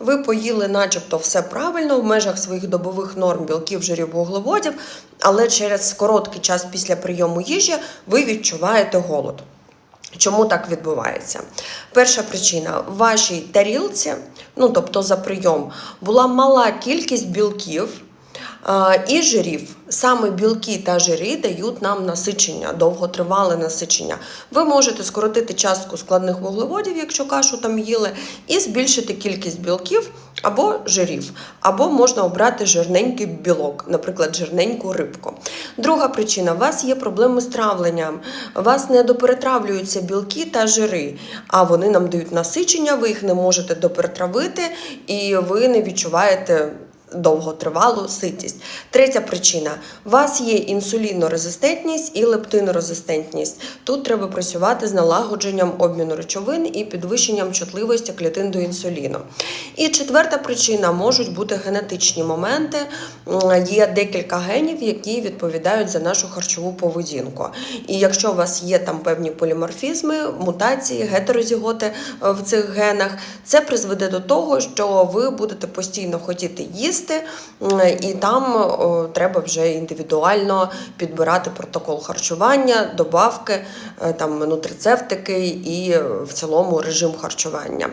ви поїли, начебто, все правильно в межах своїх добових норм білків, жирів, вуглеводів, але через короткий час після прийому їжі ви відчуваєте голод. Чому так відбувається? Перша причина в вашій тарілці, ну тобто за прийом, була мала кількість білків. І жирів. Саме білки та жири дають нам насичення, довготривале насичення. Ви можете скоротити частку складних вуглеводів, якщо кашу там їли, і збільшити кількість білків або жирів, або можна обрати жирненький білок, наприклад, жирненьку рибку. Друга причина: у вас є проблеми з травленням, у вас не доперетравлюються білки та жири, а вони нам дають насичення, ви їх не можете доперетравити, і ви не відчуваєте довготривалу ситість. Третя причина: у вас є інсулінорезистентність і лептинорезистентність. Тут треба працювати з налагодженням обміну речовин і підвищенням чутливості клітин до інсуліну. І четверта причина можуть бути генетичні моменти. Є декілька генів, які відповідають за нашу харчову поведінку. І якщо у вас є там певні поліморфізми, мутації, гетерозіготи е, в цих генах, це призведе до того, що ви будете постійно хотіти їсти, м, і там треба вже індивідуально підбирати протокол харчування, добавки, е, там нутрицептики і е, в цілому режим харчування.